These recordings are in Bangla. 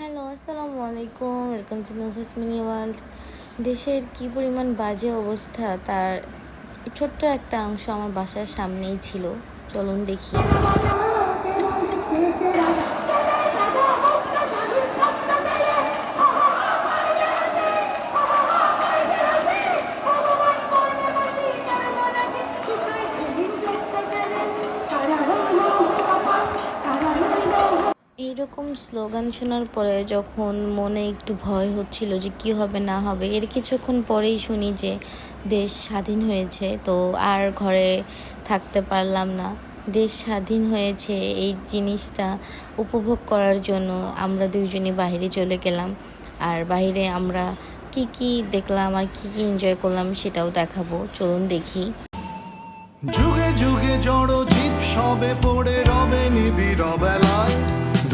হ্যালো আসসালামু আলাইকুম welcome to Nufas mini world দেশের কি পরিমাণ বাজে অবস্থা, তার ছোট্ট একটা অংশ আমার বাসার সামনেই ছিল। চলুন দেখি। এইরকম স্লোগান শোনার পরে যখন মনে একটু ভয় হচ্ছিল যে কি হবে, না হবে, এর কিছুক্ষণ পরেই শুনি যে দেশ স্বাধীন হয়েছে। তো আর ঘরে থাকতে পারলাম না। দেশ স্বাধীন হয়েছে, এই জিনিসটা উপভোগ করার জন্য আমরা দুইজনই বাইরে চলে গেলাম। আর বাইরে আমরা কি কি দেখলাম আর কি কি এনজয় করলাম সেটাও দেখাবো। চলুন দেখি। যুগে যুগে জড় জীব সবে পড়ে রবে নিবিড় বেলায়।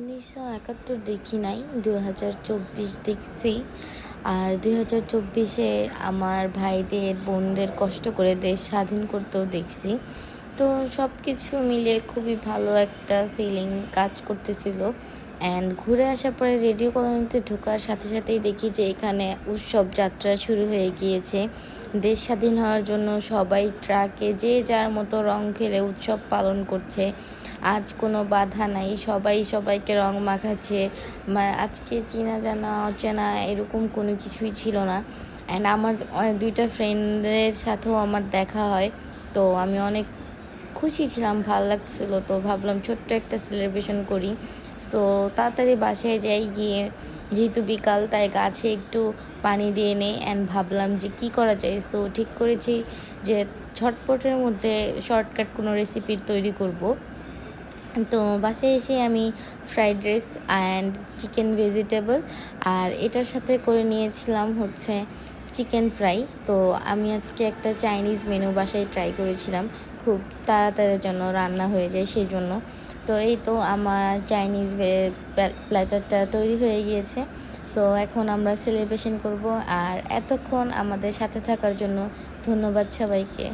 উনিশশো একাত্তর দেখি নাই দুই হাজার চব্বিশ দেখছি। আর দুই হাজার চব্বিশে আমার ভাইদের, বোনদের কষ্ট করে দেশ স্বাধীন করতেও দেখছি। তো সব কিছু মিলে খুবই ভালো একটা ফিলিং কাজ করতেছিল। অ্যান্ড ঘুরে আসার পরে রেডিও কলোনিতে ঢোকার সাথে সাথেই দেখি যে এখানে উৎসব যাত্রা শুরু হয়ে গিয়েছে। দেশ স্বাধীন হওয়ার জন্য সবাই ট্রাকে যে যার মতো রং খেলে উৎসব পালন করছে। আজ কোনো বাধা নাই। সবাই সবাইকে রং মাখাচ্ছে। আজকে চেনা জানা, অচেনা এরকম কোনো কিছুই ছিল না। অ্যান্ড আমার দুইটা ফ্রেন্ডের সাথেও আমার দেখা হয়। তো আমি অনেক খুশি ছিলাম, ভালো লাগছিল। তো ভাবলাম ছোট্ট একটা সেলিব্রেশন করি। সো তাড়াতাড়ি বাসায় যাই গিয়ে, যেহেতু বিকাল, তাই গাছে একটু পানি দিয়ে নেই। অ্যান্ড ভাবলাম যে কি করা যায়? সো ঠিক করেছি যে ছটপটের মধ্যে শর্টকাট কোনো রেসিপি তৈরি করব। তো বাসায় এসে আমি fried rice and chicken vegetable আর এটার সাথে করে নিয়েছিলাম হচ্ছে চিকেন ফ্রাই তো আমি আজকে একটা চাইনিজ মেনু বাসায় ট্রাই করেছিলাম, খুব তাড়াতাড়ির জন্য রান্না হয়ে যায় সেই জন্য তো এই তো আমার চাইনিজ প্ল্যাটারটা তৈরি হয়ে গিয়েছে। সো এখন আমরা সেলিব্রেশন করব, আর এতক্ষণ আমাদের সাথে থাকার জন্য ধন্যবাদ সবাইকে।